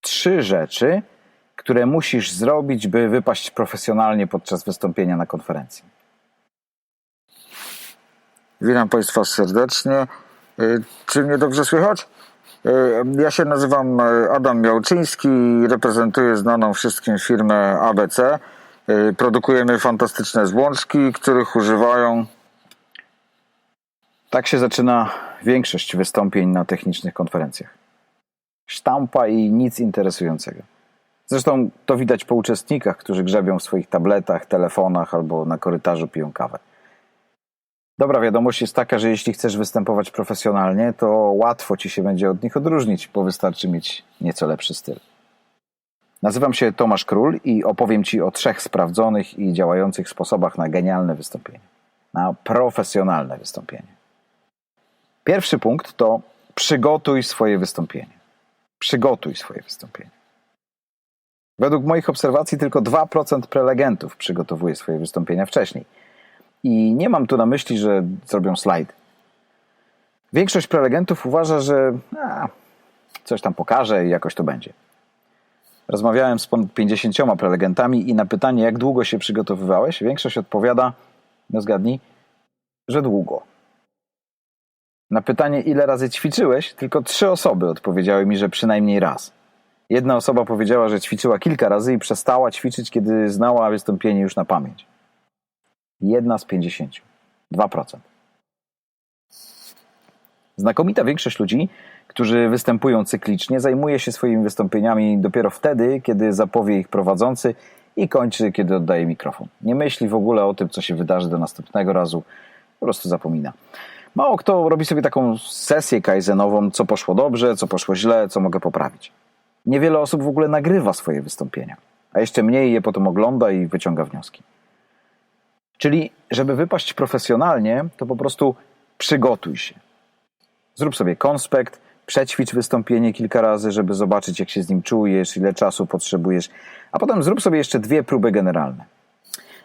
Trzy rzeczy, które musisz zrobić, by wypaść profesjonalnie podczas wystąpienia na konferencji. Witam Państwa serdecznie. Y, Czy mnie dobrze słychać? Y, Ja się nazywam y, Adam Miałczyński i reprezentuję znaną wszystkim firmę ABC. Y, Produkujemy fantastyczne złączki, których używają Tak się zaczyna większość wystąpień na technicznych konferencjach. Sztampa i nic interesującego. Zresztą to widać po uczestnikach, którzy grzebią w swoich tabletach, telefonach albo na korytarzu piją kawę. Dobra wiadomość jest taka, że jeśli chcesz występować profesjonalnie, to łatwo ci się będzie od nich odróżnić, bo wystarczy mieć nieco lepszy styl. Nazywam się Tomasz Król i opowiem ci o trzech sprawdzonych i działających sposobach na genialne wystąpienie. Na profesjonalne wystąpienie. Pierwszy punkt to przygotuj swoje wystąpienie. Przygotuj swoje wystąpienie. Według moich obserwacji tylko 2% prelegentów przygotowuje swoje wystąpienia wcześniej. I nie mam tu na myśli, że zrobią slajd. Większość prelegentów uważa, że a, coś tam pokaże i jakoś to będzie. Rozmawiałem z ponad 50 prelegentami i na pytanie, jak długo się przygotowywałeś, większość odpowiada, no zgadnij, że długo. Na pytanie, ile razy ćwiczyłeś, tylko trzy osoby odpowiedziały mi, że przynajmniej raz. Jedna osoba powiedziała, że ćwiczyła kilka razy i przestała ćwiczyć, kiedy znała wystąpienie już na pamięć. Jedna z pięćdziesięciu. Dwa procent. Znakomita większość ludzi, którzy występują cyklicznie, zajmuje się swoimi wystąpieniami dopiero wtedy, kiedy zapowie ich prowadzący i kończy, kiedy oddaje mikrofon. Nie myśli w ogóle o tym, co się wydarzy do następnego razu, po prostu zapomina. Mało kto robi sobie taką sesję kaizenową, co poszło dobrze, co poszło źle, co mogę poprawić. Niewiele osób w ogóle nagrywa swoje wystąpienia, a jeszcze mniej je potem ogląda i wyciąga wnioski. Czyli, żeby wypaść profesjonalnie, to po prostu przygotuj się. Zrób sobie konspekt, przećwicz wystąpienie kilka razy, żeby zobaczyć, jak się z nim czujesz, ile czasu potrzebujesz, a potem zrób sobie jeszcze dwie próby generalne.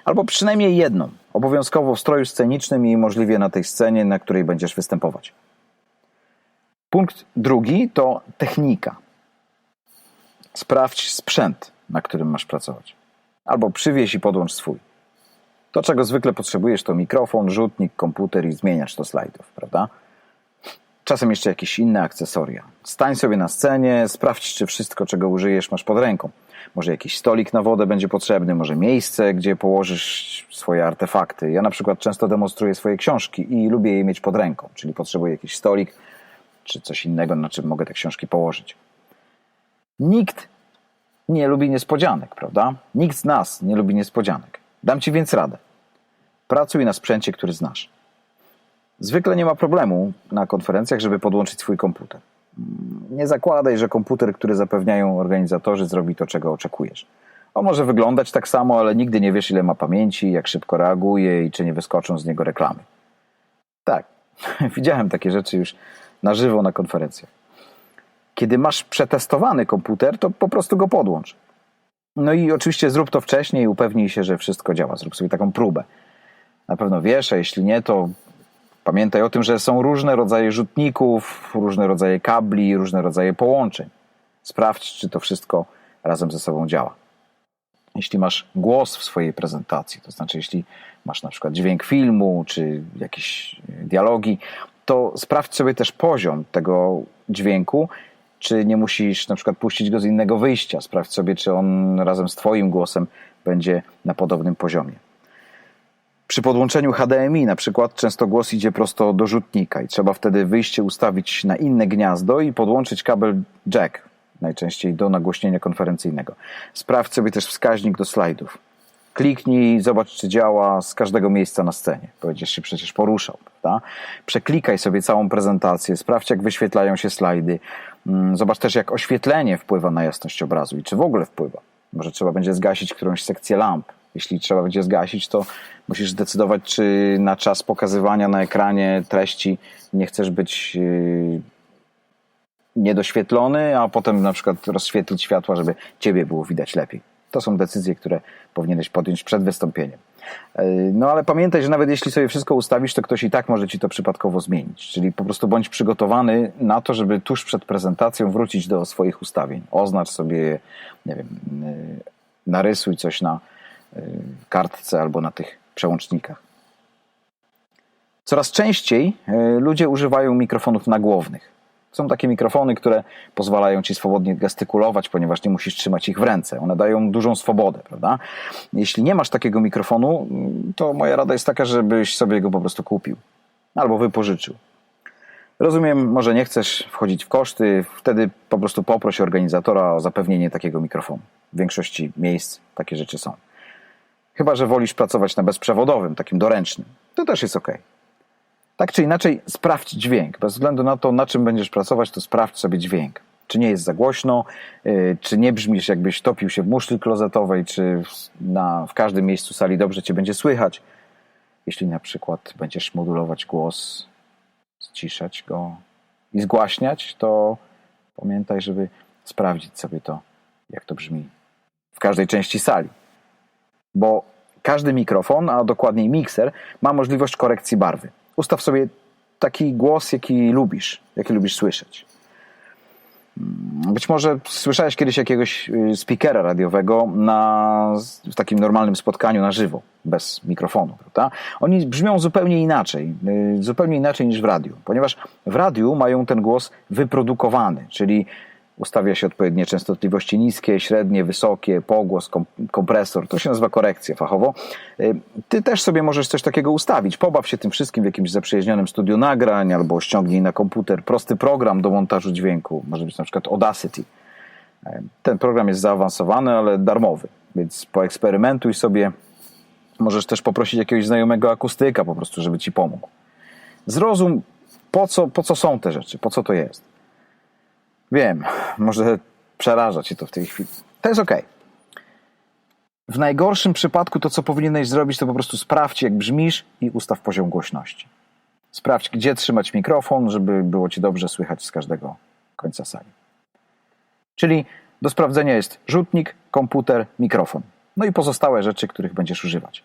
Albo przynajmniej jedną, obowiązkowo w stroju scenicznym i możliwie na tej scenie, na której będziesz występować. Punkt drugi to technika. Sprawdź sprzęt, na którym masz pracować. Albo przywieź i podłącz swój. To, czego zwykle potrzebujesz, to mikrofon, rzutnik, komputer i zmieniacz do slajdów, prawda? Czasem jeszcze jakieś inne akcesoria. Stań sobie na scenie, sprawdź, czy wszystko, czego użyjesz, masz pod ręką. Może jakiś stolik na wodę będzie potrzebny, może miejsce, gdzie położysz swoje artefakty. Ja na przykład często demonstruję swoje książki i lubię je mieć pod ręką, czyli potrzebuję jakiś stolik czy coś innego, na czym mogę te książki położyć. Nikt nie lubi niespodzianek, prawda? Nikt z nas nie lubi niespodzianek. Dam ci więc radę. Pracuj na sprzęcie, który znasz. Zwykle nie ma problemu na konferencjach, żeby podłączyć swój komputer. Nie zakładaj, że komputer, który zapewniają organizatorzy, zrobi to, czego oczekujesz. On może wyglądać tak samo, ale nigdy nie wiesz, ile ma pamięci, jak szybko reaguje i czy nie wyskoczą z niego reklamy. Tak, widziałem takie rzeczy już na żywo na konferencjach. Kiedy masz przetestowany komputer, to po prostu go podłącz. No i oczywiście zrób to wcześniej i upewnij się, że wszystko działa. Zrób sobie taką próbę. Na pewno wiesz, a jeśli nie, to pamiętaj o tym, że są różne rodzaje rzutników, różne rodzaje kabli, różne rodzaje połączeń. Sprawdź, czy to wszystko razem ze sobą działa. Jeśli masz głos w swojej prezentacji, to znaczy jeśli masz na przykład dźwięk filmu czy jakieś dialogi, to sprawdź sobie też poziom tego dźwięku, czy nie musisz na przykład puścić go z innego wyjścia. Sprawdź sobie, czy on razem z Twoim głosem będzie na podobnym poziomie. Przy podłączeniu HDMI na przykład często głos idzie prosto do rzutnika i trzeba wtedy wyjście ustawić na inne gniazdo i podłączyć kabel jack, najczęściej do nagłośnienia konferencyjnego. Sprawdź sobie też wskaźnik do slajdów. Kliknij, zobacz, czy działa z każdego miejsca na scenie. Będziesz się przecież poruszał, prawda? Przeklikaj sobie całą prezentację, sprawdź, jak wyświetlają się slajdy. Mm, Zobacz też, jak oświetlenie wpływa na jasność obrazu i czy w ogóle wpływa. Może trzeba będzie zgasić którąś sekcję lamp. Jeśli trzeba będzie zgasić, to musisz zdecydować, czy na czas pokazywania na ekranie treści nie chcesz być yy, niedoświetlony, a potem na przykład rozświetlić światła, żeby ciebie było widać lepiej. To są decyzje, które powinieneś podjąć przed wystąpieniem. E, No ale pamiętaj, że nawet jeśli sobie wszystko ustawisz, to ktoś i tak może ci to przypadkowo zmienić. Czyli po prostu bądź przygotowany na to, żeby tuż przed prezentacją wrócić do swoich ustawień. Oznacz sobie, nie wiem, y, narysuj coś na kartce albo na tych przełącznikach. Coraz częściej y, ludzie używają mikrofonów nagłownych. Są takie mikrofony, które pozwalają ci swobodnie gestykulować, ponieważ nie musisz trzymać ich w ręce. One dają dużą swobodę, prawda? Jeśli nie masz takiego mikrofonu, to moja rada jest taka, żebyś sobie go po prostu kupił albo wypożyczył. Rozumiem, może nie chcesz wchodzić w koszty, wtedy po prostu poproś organizatora o zapewnienie takiego mikrofonu. W większości miejsc takie rzeczy są. Chyba, że wolisz pracować na bezprzewodowym, takim doręcznym. To też jest ok. Tak czy inaczej, sprawdź dźwięk. Bez względu na to, na czym będziesz pracować, to sprawdź sobie dźwięk. Czy nie jest za głośno, yy, czy nie brzmisz, jakbyś topił się w muszli klozetowej, czy na, w każdym miejscu sali dobrze cię będzie słychać. Jeśli na przykład będziesz modulować głos, ściszać go i zgłaśniać, to pamiętaj, żeby sprawdzić sobie to, jak to brzmi w każdej części sali. Bo każdy mikrofon, a dokładniej mikser, ma możliwość korekcji barwy. Ustaw sobie taki głos, jaki lubisz, jaki lubisz słyszeć. Być może słyszałeś kiedyś jakiegoś y, speakera radiowego na w takim normalnym spotkaniu na żywo, bez mikrofonu, prawda? Oni brzmią zupełnie inaczej, y, zupełnie inaczej niż w radiu, ponieważ w radiu mają ten głos wyprodukowany, czyli ustawia się odpowiednie częstotliwości niskie, średnie, wysokie, pogłos, kom- kompresor, to się nazywa korekcja fachowo. Y, Ty też sobie możesz coś takiego ustawić. Pobaw się tym wszystkim w jakimś zaprzyjaźnionym studiu nagrań albo ściągnij na komputer prosty program do montażu dźwięku, może być na przykład Audacity. Y, Ten program jest zaawansowany, ale darmowy, więc poeksperymentuj sobie. Możesz też poprosić jakiegoś znajomego akustyka po prostu, żeby ci pomógł. Zrozum, po co, po co są te rzeczy, po co to jest. Wiem, może przeraża cię to w tej chwili. To jest ok. W najgorszym przypadku to, co powinieneś zrobić, to po prostu sprawdź, jak brzmisz i ustaw poziom głośności. Sprawdź, gdzie trzymać mikrofon, żeby było ci dobrze słychać z każdego końca sali. Czyli do sprawdzenia jest rzutnik, komputer, mikrofon. No i pozostałe rzeczy, których będziesz używać.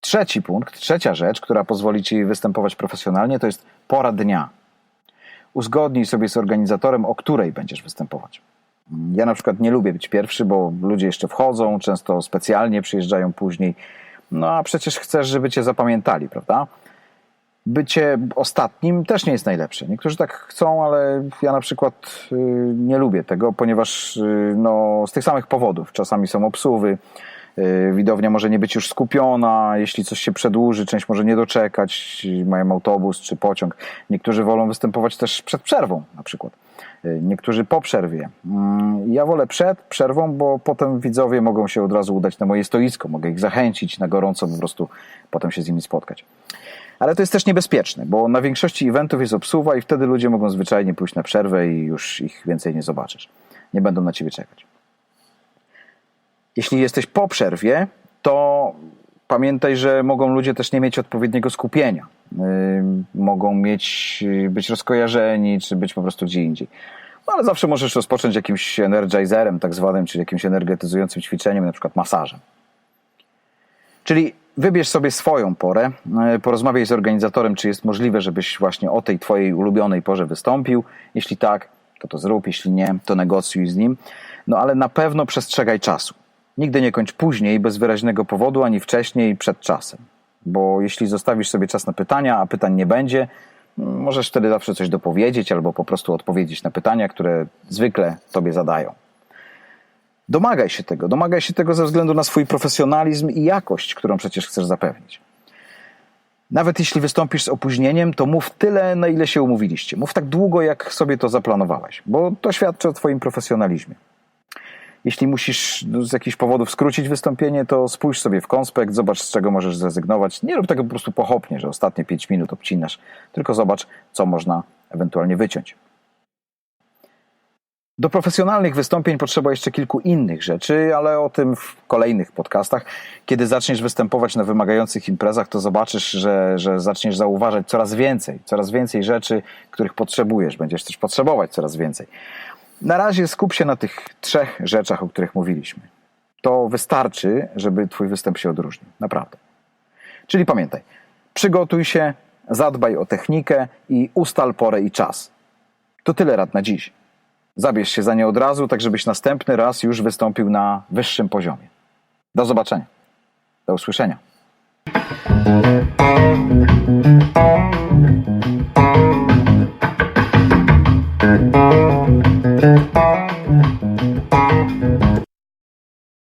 Trzeci punkt, trzecia rzecz, która pozwoli ci występować profesjonalnie, to jest pora dnia uzgodnij sobie z organizatorem, o której będziesz występować. Ja na przykład nie lubię być pierwszy, bo ludzie jeszcze wchodzą, często specjalnie przyjeżdżają później. No a przecież chcesz, żeby cię zapamiętali, prawda? Bycie ostatnim też nie jest najlepsze. Niektórzy tak chcą, ale ja na przykład y, nie lubię tego, ponieważ y, no, z tych samych powodów. Czasami są obsuwy, widownia może nie być już skupiona, jeśli coś się przedłuży, część może nie doczekać, mają autobus czy pociąg. Niektórzy wolą występować też przed przerwą na przykład. Y, Niektórzy po przerwie. Mm, Ja wolę przed przerwą, bo potem widzowie mogą się od razu udać na moje stoisko. Mogę ich zachęcić na gorąco, po prostu potem się z nimi spotkać. Ale to jest też niebezpieczne, bo na większości eventów jest obsuwa i wtedy ludzie mogą zwyczajnie pójść na przerwę i już ich więcej nie zobaczysz. Nie będą na ciebie czekać. Jeśli jesteś po przerwie, to pamiętaj, że mogą ludzie też nie mieć odpowiedniego skupienia. Yy, mogą mieć, yy, być rozkojarzeni, czy być po prostu gdzie indziej. No ale zawsze możesz rozpocząć jakimś energizerem, tak zwanym, czyli jakimś energetyzującym ćwiczeniem, na przykład masażem. Czyli wybierz sobie swoją porę, yy, porozmawiaj z organizatorem, czy jest możliwe, żebyś właśnie o tej twojej ulubionej porze wystąpił. Jeśli tak, to to zrób, jeśli nie, to negocjuj z nim. No ale na pewno przestrzegaj czasu. Nigdy nie kończ później bez wyraźnego powodu, ani wcześniej przed czasem. Bo jeśli zostawisz sobie czas na pytania, a pytań nie będzie, możesz wtedy zawsze coś dopowiedzieć albo po prostu odpowiedzieć na pytania, które zwykle tobie zadają. Domagaj się tego. Domagaj się tego ze względu na swój profesjonalizm i jakość, którą przecież chcesz zapewnić. Nawet jeśli wystąpisz z opóźnieniem, to mów tyle, na ile się umówiliście. Mów tak długo, jak sobie to zaplanowałeś, bo to świadczy o Twoim profesjonalizmie. Jeśli musisz z jakichś powodów skrócić wystąpienie, to spójrz sobie w konspekt, zobacz, z czego możesz zrezygnować. Nie rób tego po prostu pochopnie, że ostatnie 5 minut obcinasz, tylko zobacz, co można ewentualnie wyciąć. Do profesjonalnych wystąpień potrzeba jeszcze kilku innych rzeczy, ale o tym w kolejnych podcastach. Kiedy zaczniesz występować na wymagających imprezach, to zobaczysz, że, że zaczniesz zauważać coraz więcej, coraz więcej rzeczy, których potrzebujesz. Będziesz też potrzebować coraz więcej. Na razie skup się na tych trzech rzeczach, o których mówiliśmy. To wystarczy, żeby Twój występ się odróżnił. Naprawdę. Czyli pamiętaj, przygotuj się, zadbaj o technikę i ustal porę i czas. To tyle rad na dziś. Zabierz się za nie od razu, tak żebyś następny raz już wystąpił na wyższym poziomie. Do zobaczenia. Do usłyszenia. Thank